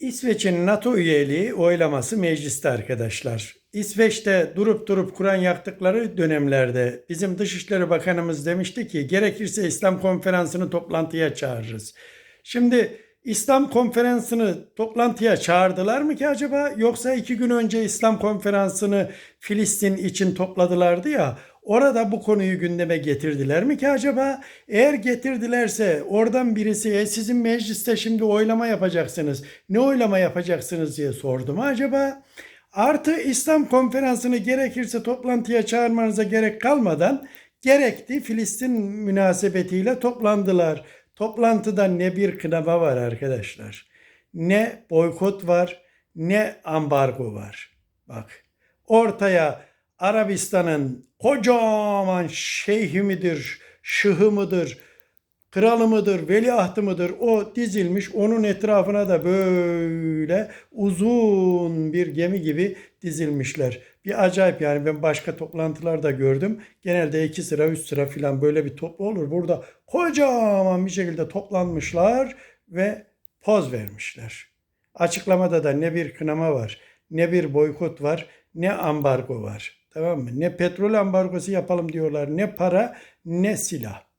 İsveç'in NATO üyeliği oylaması mecliste arkadaşlar. İsveç'te durup durup Kur'an yaktıkları dönemlerde bizim Dışişleri Bakanımız demişti ki gerekirse İslam konferansını toplantıya çağırırız. Şimdi İslam konferansını toplantıya çağırdılar mı ki acaba yoksa iki gün önce İslam konferansını Filistin için topladılardı ya orada bu konuyu gündeme getirdiler mi ki acaba? Eğer getirdilerse oradan birisi "E, sizin mecliste şimdi oylama yapacaksınız. Ne oylama yapacaksınız diye sordu mu acaba? Artı İslam konferansını gerekirse toplantıya çağırmanıza gerek kalmadan gerekti Filistin münasebetiyle toplandılar. Toplantıda ne bir kınama var arkadaşlar. Ne boykot var, ne ambargo var. Bak ortaya Arabistan'ın kocaman şeyhi midir, şıhı mıdır, kralı mıdır, veliahtı mıdır o dizilmiş. Onun etrafına da böyle uzun bir gemi gibi dizilmişler. Bir acayip yani ben başka toplantılarda gördüm. Genelde iki sıra, üç sıra falan böyle bir toplu olur. Burada kocaman bir şekilde toplanmışlar ve poz vermişler. Açıklamada da ne bir kınama var, ne bir boykot var, ne ambargo var. Tamam mı? Ne petrol ambargosu yapalım diyorlar, ne para, ne silah.